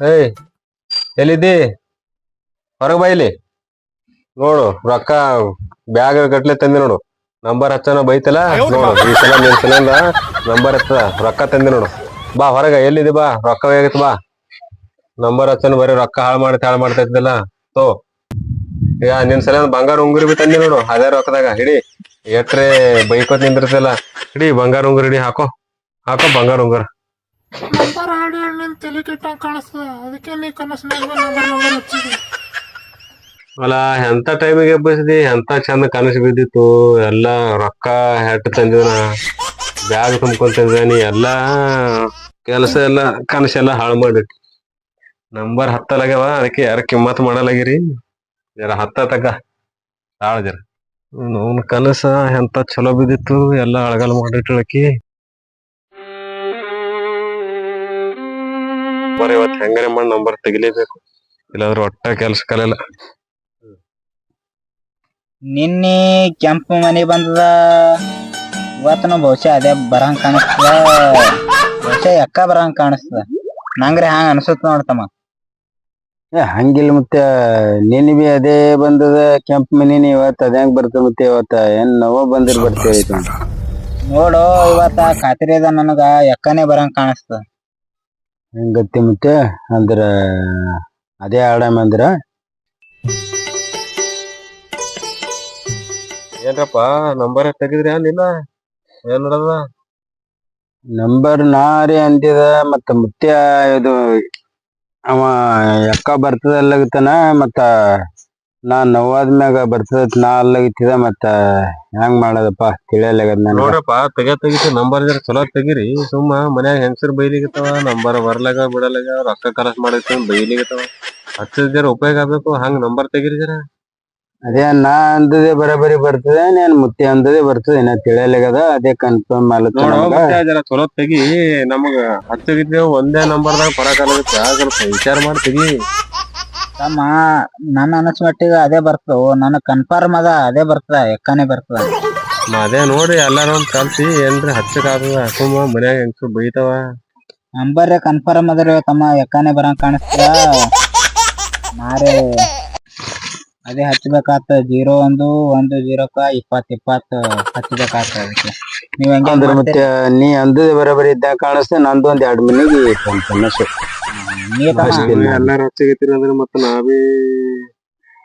ಏಯ್ ಎಲ್ಲಿದ್ದಿ? ಹೊರಗೆ ಬೈಲಿ ನೋಡು ರೊಕ್ಕ ಬ್ಯಾಗ್ ಗಟ್ಲೆ ತಂದಿ ನೋಡು. ನಂಬರ್ ಹಚ್ಚನ ಬೈತಲ್ಲ? ನೋಡು ಈ ಸಲ ನಿನ್ ಸಲಿಂದ ನಂಬರ್ ಹಚ್ಚದ ರೊಕ್ಕ ತಂದಿ ನೋಡು. ಬಾ ಹೊರಗ ಎಲ್ಲಿದೆ ಬಾ? ರೊಕ್ಕ ಹೇಗತ್ ಬಾ. ನಂಬರ್ ಹಚ್ಚನ ಬರೀ ರೊಕ್ಕ ಹಾಳು ಮಾಡಿ ಹಾಳು ಮಾಡ್ತಾ ಇದ್ದಲ್ಲ ತೋ. ಈಗ ನಿನ್ ಸಲ ಬಂಗಾರ ಉಂಗುರಿ ಬಿ ತಂದಿ ನೋಡು ಅದೇ ರೊಕ್ಕದಾಗ. ಹಿಡಿ. ಎಟ್ರೆ ಬೈಕೋತ್ ನಿಂದಿರ್ತಲ್ಲ ಹಿಡಿ ಬಂಗಾರ ಉಂಗುರಿ ಹಿಡಿ ಹಾಕೋ. ಹಾಕೋ ಬಂಗಾರ ಉಂಗುರ. ನಂಬರ್ ಹಾಡಿ ನಿನ್ ತಲೆ ಕಾಣಿಸ್ತದ ಅದಕ್ಕೆ ನೀ ಕನಸಿನಾಗ ನಂಬರ್ ಅಲ್ಲ, ಎಂತ ಟೈಮಿಗೆ ಎಬ್ಬಿಸಿದಿ? ಎಂತ ಚಂದ ಕನಸು ಬಿದ್ದಿತ್ತು? ಎಲ್ಲ ರೊಕ್ಕ ಹೆಟ್ ತಂದಿನ ಬ್ಯಾಗ್ ತುಂಬ್ಕೊಂಡ್ ಎಲ್ಲಾ ಕೆಲಸ ಎಲ್ಲ ಕನಸೆಲ್ಲ ಹಾಳು ಮಾಡಿಟ್ಟಿ ನಂಬರ್ ಹತ್ತಲಾಗ್ಯವ, ಅದಕ್ಕೆ ಯಾರ ಕಿಮ್ಮತ್ ಮಾಡಲಾಗಿರಿ? ಜರ ಹತ್ತ ತಗ. ತಾಳ ಜರ. ಅವ್ನ ಕನಸ, ಎಂತ ಚಲೋ ಬಿದ್ದಿತ್ತು? ಎಲ್ಲ ಅಳಗಲ್ ಮಾಡಿಟ್ಳಕಿ ಬರೀ ಇವತ್ತು ಹೆಂಗಾರೆ ಮಾಡಿ ನಂಬರ್ ತೆಗಿಲೇಬೇಕು. ಇಲ್ಲಾಂದ್ರೆ ಒಟ್ಟ ಕೆಲ್ಸ ಕಲಿಲ್ಲ. ನಿನ್ನೆ ಕೆಂಪು ಮನೆ ಬಂದದ. ಇವತ್ತನ ಬಹುಶಃ ಅದೇ ಬರಂಗ್ ಕಾಣಿಸ್ತದ. ಬಹುಶಃ ಎಕ್ಕ ಬರಂಗ್ ಕಾಣಿಸ್ತದ. ನಂಗ್ರೆ ಹಂಗ ಅನ್ಸುತ್ತ ನೋಡ್ತಮ್ಮ ಏ ಹಂಗಿಲ್ಲ ಮತ್ತೆ ನಿನ್ನೆ ಬಿ ಅದೇ ಬಂದದ ಕೆಂಪ್ ಮನಿನಿ ಇವತ್ತ ಅದ ಹೆಂಗ್ ಬರ್ತದ ಮತ್ತೆ ಇವತ್ತ ಏನ್ ನೋವ ಬಂದಿರ್ ಬರ್ತೇವೆ ನೋಡು ಇವತ್ತ ಖಾತ್ರಿ ಅದ ನನಗ. ಎಕ್ಕನೇ ಬರಂಗ್ ಕಾಣಿಸ್ತದ. ಹೆಂಗತ್ತಿ ಮತ್ತೆ? ಅಂದ್ರ ಅದೇ ಆಡಮ್ ಅಂದ್ರ? ಏನ್ರಪ್ಪ ನಂಬರ್ ತೆಗಿದ್ರಿ ಏನಿಲ್ಲ ಏನ್ ನೋಡದ ನಂಬರ್ ನಾರಿ ಅಂತಿದ ಮತ್ತ ಮುತ್ಯ ಇದು ಅವ ಎಕ್ಕ ಬರ್ತದ ಅಲ್ಲಗತನ ಮತ್ತ ನಾ ನೋವಾದ್ಮ್ಯಾಗ ಬರ್ತದ ನಾ ಅಲ್ಲಗತ್ತಿದ ಮತ್ತ ಹೆಂಗ್ ಮಾಡದಪ್ಪ ತಿಳಿಯಲ್ಲಾಗದ ನಾನು ನೋಡಪ್ಪ ತೆಗ ತೆಗಿತ ನಂಬರ್ ಇದ್ರೆ ಚಲೋ ತೆಗಿರಿ. ಸುಮ್ಮ ಮನ್ಯಾಗ ಹೆಂಗಸರ್ ಬೈಲಿಗತ್ತವ ನಂಬರ್ ಬರ್ಲಾಗ ಬಿಡಲಾಗ ರೊಕ್ಕ ಕಲಸ್ ಮಾಡೈತಿ ಬೈಲಿಗತ್ತವ. ಹಚ್ಚದ ಜರ ಉಪಯೋಗ ಆಗ್ಬೇಕು ಹಂಗ ನಂಬರ್ ತೆಗಿರಿ ಜರ. ಅದೇ ನಾ ಅಂದದೇ ಬರಬರಿ ಬರ್ತದೆ ನೇನ್ ಮುತ್ತಿ ಅಂದದೆ ಬರ್ತದೆ ಏನ ತಿಳಿಯಲ್ಲಾಗದ ಅದೇ ಕನ್ಫರ್ಮ್ ನೋಡು ಮಾಡ್ಲತ್ತ ಮತ್ತೆ ಜರ ಚಲೋ ತೆಗಿ ನಮಗ ಹಚ್ಚಗಿದ್ದೇವ್ ಒಂದೇ ನಂಬರ್ದಾಗ ಬರಕಾಗತ್ತೆ ಸ್ವಲ್ಪ ವಿಚಾರ ಮಾಡಿ ತೆಗಿ. ತಮ್ಮ ನನ್ನ ಅನಸ್ ಮಟ್ಟಿಗೆ ಅದೇ ಬರ್ತವು ನನಗೆ ಕನ್ಫರ್ಮ್ ಅದ ಅದೇ ಬರ್ತದ ಎಕ್ಕನೇ ಬರ್ತದ. ಅದೇ ನೋಡಿ ಎಲ್ಲಾರು ಒಂದ್ ಕಲ್ಸಿ ಏನ್ರಿ ಹಚ್ಚಕ್ ಆಗ್ತದ ಸುಮ್ಮ ಮನ್ಯಾಗ ಹೆಂಗಸರು ಬೈತಾವ? ನಂಬರ್ ಕನ್ಫರ್ಮ್ ಅದ್ರಿ ತಮ್ಮ ಎಕ್ಕನೇ ಬರಂಗ್ ಕಾಣಿಸ್ತದ. ನಾರೇ ಅದೇ ಹಚ್ಚಬೇಕಾತ ಜೀರೋ ಒಂದು ಒಂದು ಜೀರೋಕ್ಕ ಇಪ್ಪತ್ ಇಪ್ಪತ್ ಹಚ್ಬೇಕಾತ ಅದಕ್ಕೆ. ನೀವ್ ಹೆಂಗ್ ಅಂದ್ರ? ಮತ್ತೆ ನೀ ಅಂದದೇ ಬರೋಬರಿ ಇದ್ದಾಗ ಕಾಣಿಸ್ತೇ ನಂದು ಒಂದ್ ಎರಡ್ ಮನೆಗೆ ಸಮಸ್ಯೆ ಹಚ್ಚಗಿತ್ತೀರಿ ಅಂದ್ರೆ ಮತ್ತ ನಾವೇ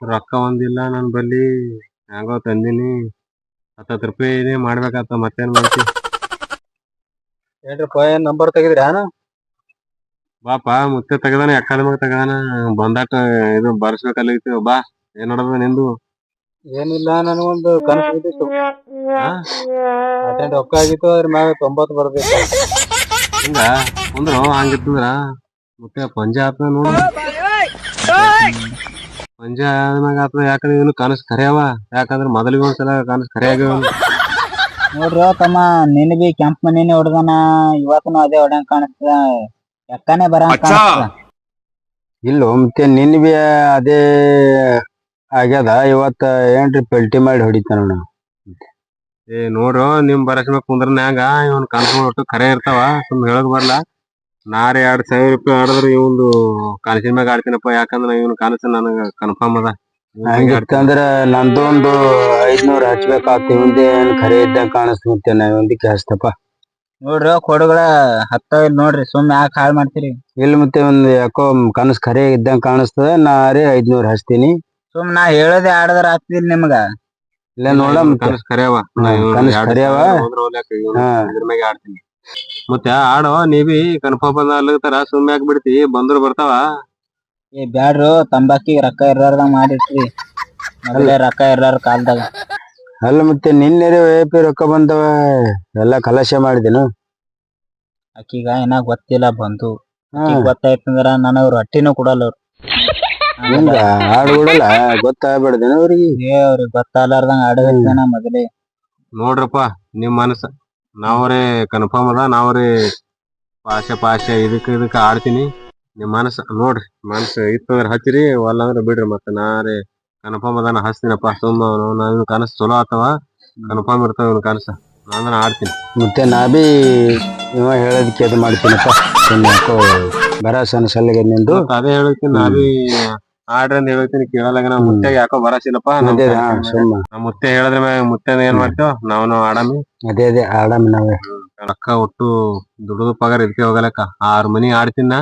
ರೊಕ್ಕ ಒಂದಿಲ್ಲ ನನ್ ಬಲ್ಲಿ. ಹೆಂಗೋ ತಂದಿನಿ. ಹತ್ತತ್ತು ರೂಪಾಯಿ ಮಾಡ್ಬೇಕಾತ ಮತ್ತೇನ್ ಮಾಡ್ತಿ? ಏನ್ರಪ್ಪ ಏನ್ ನಂಬರ್ ತೆಗಿದ್ರಿ? ನಾನು ಬಾಪ ಮುತ್ತೆ ತೆಗದಾನ ಎಕ್ಕದ ಮಗ ತೆಗದಾನ. ಬಂದಾಟ ಇದು ಬರ್ಸ್ಬೇಕಲ್ಲಿತ್ತು ಬಾ. ಏನ್ ನೋಡದ ನಿಂದು? ಏನಿಲ್ಲ ನನಗೊಂದು ಕನಸು ಬಿದ್ದಿತ್ತು? ಅಟೆಂಡ್ ರೊಕ್ಕ ಆಗಿತ್ತು ಅದ್ರ ಮ್ಯಾಗ ತೊಂಬತ್ತು ಬರ್ಬೇಕು ಹಿಂಗ? ಅಂದ್ರ ಹಂಗಿತ್ತಂದ್ರ? ಮತ್ತೆ ಪಂಜೆ ಆತ ನೋಡು. ಪಂಜ ಆದ್ಮ್ಯಾಗ ಆತದ ಯಾಕಂದ್ರೆ ಇವನು ಕನಸು ಕರೆಯವ ಯಾಕಂದ್ರೆ ಮೊದಲಿಗೆ ಒಂದ್ಸಲ ಕನಸು ಕರೆಯಾಗ ಆಗ್ಯಾವ ನೋಡ್ರಿ ತಮ್ಮ ನಿನ್ ಬಿ ಕೆಂಪ್ ಮನೇನೆ ಹೊಡ್ದಾನ ಇವತ್ತನು ಅದೇ ಹೊಡ್ಯಂಗ್ ಕಾಣಿಸ್ತದ. ಎಕ್ಕನೇ ಬರ ಇಲ್ಲ ಮತ್ತೆ ನಿನ್ ಬಿ ಅದೇ ಆಗ್ಯದ. ಇವತ್ತ ಏನ್ರಿ ಪೆಲ್ಟಿ ಮಾಡಿ ಹೊಡಿತಾನ ನೋಡ ಏ ನೋಡ್ರು ನಿಮ್ ಬರಸ್ಬೇಕು ಕುಂದ್ರನ್ಯಾಗ ಇವನ್ ಕನಸು ಒಟ್ಟು ಕರೆ ಇರ್ತಾವ. ಸುಮ್ ಹೇಳಕ್ ಬರ್ಲ. ನಾರೇ ಎರಡ್ ಸಾವಿರ ರೂಪಾಯಿ ಆಡಿದ್ರ ಇವಂದು ಕನಸಿನ ಮ್ಯಾಗ ಆಡ್ತೀನಪ್ಪ ಯಾಕಂದ್ರ ಇವನ್ ಕನಸು ನನಗ ಕನ್ಫರ್ಮ್ ಅದ. ಹಂಗಂದ್ರ ನಂದೊಂದು ಐದ್ನೂರ್ ಹಚ್ಬೇಕಾಗ್ತಿ ಇವಂದೇನ್ ಖರೆ ಇದ್ದಂಗ ಕಾಣಿಸ್ತು ಮತ್ತೆ ನಾ ಒಂದಕ್ಕೆ ಹಚ್ತಪ್ಪ ನೋಡ್ರಿ ಕೊಡುಗಳ ಹತ್ತಾವ ನೋಡ್ರಿ ಸುಮ್ ಯಾಕೆ ಹಾಳ್ ಮಾಡ್ತೀರಿ? ಇಲ್ಲಿ ಮತ್ತೆ ಒಂದ್ ಯಾಕೋ ಕನಸು ಖರೆ ಇದ್ದಂಗ ಕಾಣಿಸ್ತದ ನಾ ರೀ ಐದ್ನೂರ್ ಹಚ್ತೀನಿ. ಸುಮ್ ನಾ ಹೇಳೋದೇ ಆಡದ್ರ ಆಗ್ತಿಲ್ ನಿಮ್ಗ? ಇಲ್ಲ ನೋಡ ಕನಸ್ ಖರೆ ಇವ್ನ್ ಕನಸು ಇವ್ನ್ ಹಾ. ಇದ್ರ ಮ್ಯಾಗ ಆಡ್ತೀನಿ. ಮತ್ತೆ ಆಡೋ ನೀವಿ ಬಿ ಕನ್ಫರ್ಮ್ ಬಂದಾಗ್ಲತ್ತಾರ ಸುಮ್ಮನೆ ಯಾಕೆ ಬಿಡ್ತಿ? ಬಂದ್ರು ಬರ್ತಾವ. ಏ ಬ್ಯಾಡ್ರು ತಂಬಾಕಿ ರೊಕ್ಕ ಇರ್ಲಾರ್ದ ಮಾಡಿಟ್ರಿ ಮೊದಲೇ ರೊಕ್ಕ ಇರ್ಲಾರ ಕಾಲ್ದಾಗ. ಅಲ್ಲ ಮತ್ತೆ ನಿನ್ನೆ ಪಿ ರೊಕ್ಕ ಬಂದವ ಎಲ್ಲ ಕಲಶ ಮಾಡಿದೆನು? ಆಕಿಗ ಏನ ಗೊತ್ತಿಲ್ಲ ಬಂದು. ಆಕಿಗ್ ಗೊತ್ತಾಯ್ತಂದ್ರ ನನಗ್ ರೊಟ್ಟಿನೂ ಕೊಡಲ್ಲ ಅವ್ರು. ಹಿಂಗ ಹಾಡು ಬಿಡಲ್ಲ ಗೊತ್ತಾಗ್ಬಿಡ್ದೇನು ಅವ್ರಿಗೆ? ಏ ಅವ್ರಿಗೆ ಗೊತ್ತಾಗ್ಲಾರ್ದಂಗ ಹಾಡು ಮೊದಲೇ. ನೋಡ್ರಪ್ಪ ನಿಮ್ ಮನಸ್ಸ. ನಾವ್ರೇ ಕನ್ಫರ್ಮ್ ಅದ ನಾವ್ರೆ ಪಾಶೆ ಪಾಶ ಇದಕ್ ಇದಕ್ ಆಡ್ತೀನಿ. ನಿಮ್ ಮನಸ್ ನೋಡ್ರಿ ಮನಸ್ಸು ಇತ್ತಂದ್ರ ಹಚ್ಚಿರಿ ವಲ್ಲ ಅಂದ್ರೆ ಬಿಡ್ರಿ ಮತ್ತ ನಾರೇ ಕನ್ಫರ್ಮ್ ಅದಾನ ಹಚ್ತೀನಪ್ಪ. ಸುಮ್ಮ ನಾವ್ ಕನಸು ಚಲೋ ಆತವ ಕನ್ಫರ್ಮ್ ಇರ್ತಾವ ಇವ್ನ ಕನಸ. ನಾನು ಆಡ್ತೀನಿ. ಮತ್ತೆ ನಾ ಬಿ ಇವ ಹೇಳೋದಕ್ಕೆ ಅದು ಮಾಡ್ತೀನಪ್ಪ. ಸುಮ್ನೆ ಯಾಕೋ ಸಲ್ಲಿಗೆ ನಿಂದು. ಅದೇ ಹೇಳ್ತೀನಿ ನಾ ಬಿ ಆಡ್ರಿ ಅಂತ ಹೇಳ್ತೀನಿ ಕೇಳಲ್ಲ ನಮ್ ಮುತ್ತೆ ಯಾಕೋ ಬರಸಿಲ್ಲಪ್ಪ ಅದೇ ಹಾ ಸುಮ್ಮ. ನಾ ಮುತ್ತೆ ಹೇಳಿದ್ರೆ ಮ್ಯಾಗ ಮುತ್ತೆ ಏನ್ ಮಾಡ್ತೇವ್ ನಾವು ಆಡಮಿ. ಅದೇ ಅದೇ ಆಡಮ್ ನಾವೇ. ರೊಕ್ಕ ಒಟ್ಟು ದುಡ್ದು ಪಗಾರ ಇದಕ್ಕೆ ಹೋಗಲಕ್ಕ ಆರ್ ಮನಿ ಆಡ್ತೀನ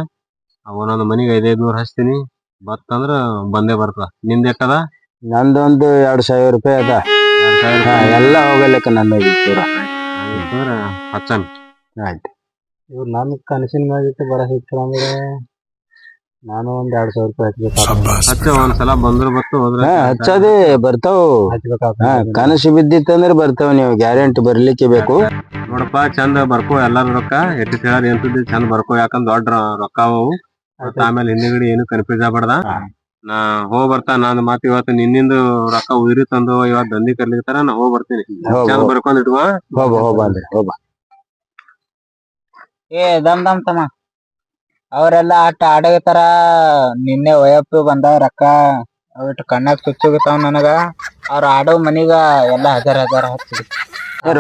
ಒಂದೊಂದು ಮನಿಗೆ ಐದೈದ್ ನೂರ್ ಹಚ್ತೀನಿ ಬತ್ತಂದ್ರ ಬಂದೇ ಬರ್ತದ. ನಿಂದ ಎಟ್ಟದ ನಂದೊಂದು ಎರಡ್ ಸಾವಿರ ರೂಪಾಯಿ ಅದ. ಎರಡ್ ಸಾವಿರ ಹಾ ಎಲ್ಲ ಹೋಗಲಿಕ್ಕ ನನ್ನ ಹಚ್ಚಿ ಆಯ್ತು. ಇವ್ರು ನಾನು ಕನಸಿನ ಮ್ಯಾಗಿಟ್ಟು ಬರ ನಾನು ಒಂದ್ ಎರಡ್ ಸಾವಿರ ರೂಪಾಯಿ ಹಚ್ಚ ಒಂದ್ಸಲ ಬಂದ್ರು ಬತ್ತು ಹೋದ್ರೆ ಹಚ್ಚದೇ ಬರ್ತಾವ. ಕನಸು ಬಿದ್ದಿತ್ತಂದ್ರೆ ಬರ್ತಾವ ನೀವು ಗ್ಯಾರಂಟಿ ಬರ್ಲಿಕ್ಕೆ ಬೇಕು. ನೋಡಪ್ಪ ಚಂದ ಬರ್ಕೋ ಎಲ್ಲಾರು ರೊಕ್ಕ. ಎಷ್ಟು ಹೇಳಾರ ಎಂತದ್ದು ಚಂದ ಬರ್ಕೋ ಯಾಕಂದ್ ದೊಡ್ಡ ರೊಕ್ಕ ಅವು. ಮತ್ತ ಆಮೇಲೆ ಹಿಂದಿಗಡೆ ಏನು ಕನ್ಫ್ಯೂಸ್ ಆಗ್ಬಾರ್ದ. ನಾ ಹೋಗ್ ಬರ್ತಾ ನಾನು ಮಾತ್ ಇವತ್ತು ನಿನ್ನಿಂದ ರೊಕ್ಕ ಉಯ್ರಿ ತಂದು ಇವತ್ ದಂಧಿ ಕರ್ಲಿಕ್ತಾರ ನಾ ಹೋಗ್ ಬರ್ತೀನಿ. ಚಂದ. ಬರ್ಕೊಂಡ್ ಇಟ್ಕೋ. ಹೋಗ ಹೋಗ ಹೋಗ ಏ ದಮ್ ದಮ್ ತಮ್ಮ. ಅವರೆಲ್ಲ ಆಟ ಆಡಗತ್ತಾರ ನಿನ್ನೆ ವಯಪ್ಪು ಬಂದ ರೊಕ್ಕ. ಅವಿಟ್ ಕಣ್ಣಾಗ ಚುಚ್ಚುಗತಾವ ನನಗ. ಅವ್ರ ಆಡೋ ಮನಿಗ ಎಲ್ಲ ಹಜಾರ್ ಹಜಾರ್ ಏ,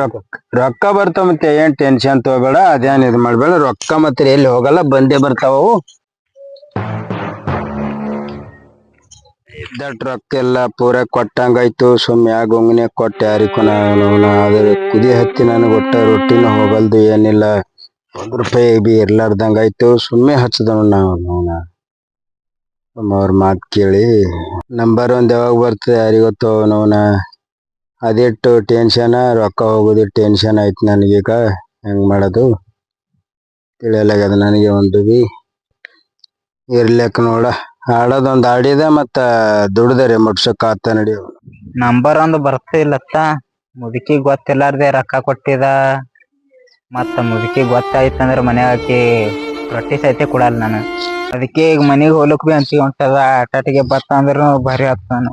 ರೊಕ್ಕ ಬರ್ತಾವ ಮತ್ತೆ ಏನ್ ಟೆನ್ಷನ್ ತಗೋಬೇಡ ಅದೇನ್ ಇದ್ ಮಾಡ್ಬೇಡ. ರೊಕ್ಕ ಮತ್ತೆ ಎಲ್ಲಿ ಹೋಗಲ್ಲ ಬಂದೇ ಬರ್ತಾವ ಅವು. ಇದ್ದಟ್ ರೊಕ್ಕ ಎಲ್ಲ ಪೂರ ಕೊಟ್ಟಂಗಾಯ್ತು. ಸುಮ್ಮನೆ ಯಾಗ ಒಮ್ಮನೆ ಕೊಟ್ಟೆ ಯಾರಿಗೂ ನಾನು. ಅದ್ರ ಕುದಿ ಹತ್ತಿ ನನಗೆ ಒಟ್ಟ ರೊಟ್ಟಿನ ಹೋಗಲ್ದು ಏನಿಲ್ಲ. ಒಂದ್ ರೂಪಾಯಿ ಬಿ ಇರ್ಲಾರ್ದಂಗಾಯ್ತು ಸುಮ್ಮನೆ ಹಚ್ಚದವ್ ನಾವು ಅವ್ರ ಮಾತ್ ಕೇಳಿ. ನಂಬರ್ ಒಂದ್ ಯಾವಾಗ ಬರ್ತದೆ ಯಾರಿಗೊತ್ತು ನೋನ ಅದಿಟ್ಟು ಟೆನ್ಷನ್ ರೊಕ್ಕ ಹೋಗೋದು ಟೆನ್ಷನ್ ಆಯ್ತು ನನಗೀಗ. ಹೆಂಗ್ ಮಾಡೋದು? ತಿಳಿಯಲಾಗ್ಯದ ನನಗೆ ಒಂದು ಬಿ. ಇರ್ಲಿಕ್ ನೋಡ. ಆಡೋದೊಂದ್ ಆಡಿದ ಮತ್ತ ದುಡ್ದರೆ ಆತ ನಡಿಯೋ ನಂಬರ್ ಒಂದು ಬರ್ತಿಲ್ಲತ್ತ. ಮುದುಕಿ ಗೊತ್ತಿಲ್ಲಾರ್ದೆ ರೊಕ್ಕ ಕೊಟ್ಟಿದ. ಮತ್ತ ಮುದುಕಿ ಗೊತ್ತಾಯ್ತಂದ್ರ ಮನ್ಯಾಗ ಆಕಿ ರೊಟ್ಟಿ ಸಹಿತ ಕೊಡಲ್ಲ ನಾನು. ಅದಕ್ಕೆ ಈಗ ಮನೆಗೆ ಹೋಗ್ಲಿಕ್ಕೆ ಬಿ ಅಂತಿ ಹೊಂಟದ ಆಟಾಟಿಗೆ ಬತ್ತ ಅಂದ್ರ ಭಾರಿ ನಾನು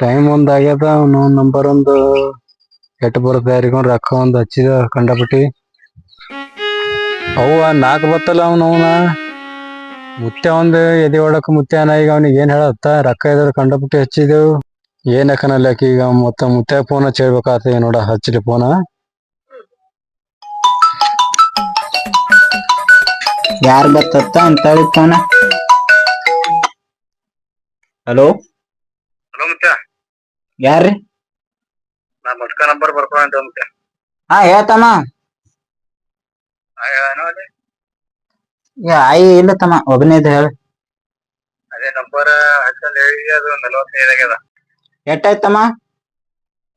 ಟೈಮ್ ಒಂದ್ ಆಗ್ಯದ ನಂಬರ್ ಒಂದು ಕೆಟ್ಟ ಬರ್ತಾ ಇರ್ಕೊಂಡ್ ರೊಕ್ಕ ಒಂದ್ ಹಚ್ಚಿದ ಕಂಡಪಟ್ಟಿ ಅವ ನಾಲ್ಕು ಬತ್ತಲ್ಲ ಅವನು ಅವನ. ಮುತ್ತೆ ಒಂದ್ ಎದೆ ಹೊಡಕ್ ಮುತ್ಯಾನ ಈಗ ಅವ್ನಿಗೆ ಏನ್ ಹೇಳತ್ತ? ರೊಕ್ಕ ಇದ್ರ ಕಂಡಪಟ್ಟಿ ಹಚ್ಚಿದೆವು. ಏನ್ ಯಾಕನಲ್ಲ ಈಗ ಮತ್ತ ಮುತ್ತೆ ಫೋನ್ ಹಚ್ಚಿ ಹೇಳ್ಬೇಕಾತ ನೋಡ ಹಚ್ಚಿರಿ ಫೋನ. ಯಾರ್ ಬತ್ತತ್ತ ಅಂತ ಫೋನ. ಹಲೋ? ಹಲೋ ಮುತ್ಯ ಯಾರ್ರಿ? ನಾ ನಂಬರ್ ಬರ್ಕೊಂಡ ಮುತ್ಯ ಹಾ ಹೇಳ್ತಮ್ಮ. ಯ ಆಯಿ ಇಲ್ಲ ತಮ್ಮ ಒಬ್ಬನೇದ ಹೇಳ. ಅದೇ ನಂಬರ್ ಹಚ್ಚಂದ್ ಹೇಳಿ ಅದು ನಲವತ್ತೈದು ಆಗ್ಯದ ಎಟ್ಟಾಯ್ತಮ್ಮ?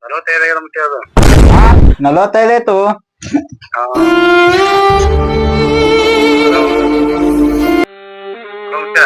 ನಲವತ್ತೈದು ಆಗ್ಯದ ಮತ್ತೆ ಅದು. ನಲವತ್ತೈದಾಯ್ತು. ಹಾ. ಹಲೋ. ಹಲೋ ಮುತ್ಯ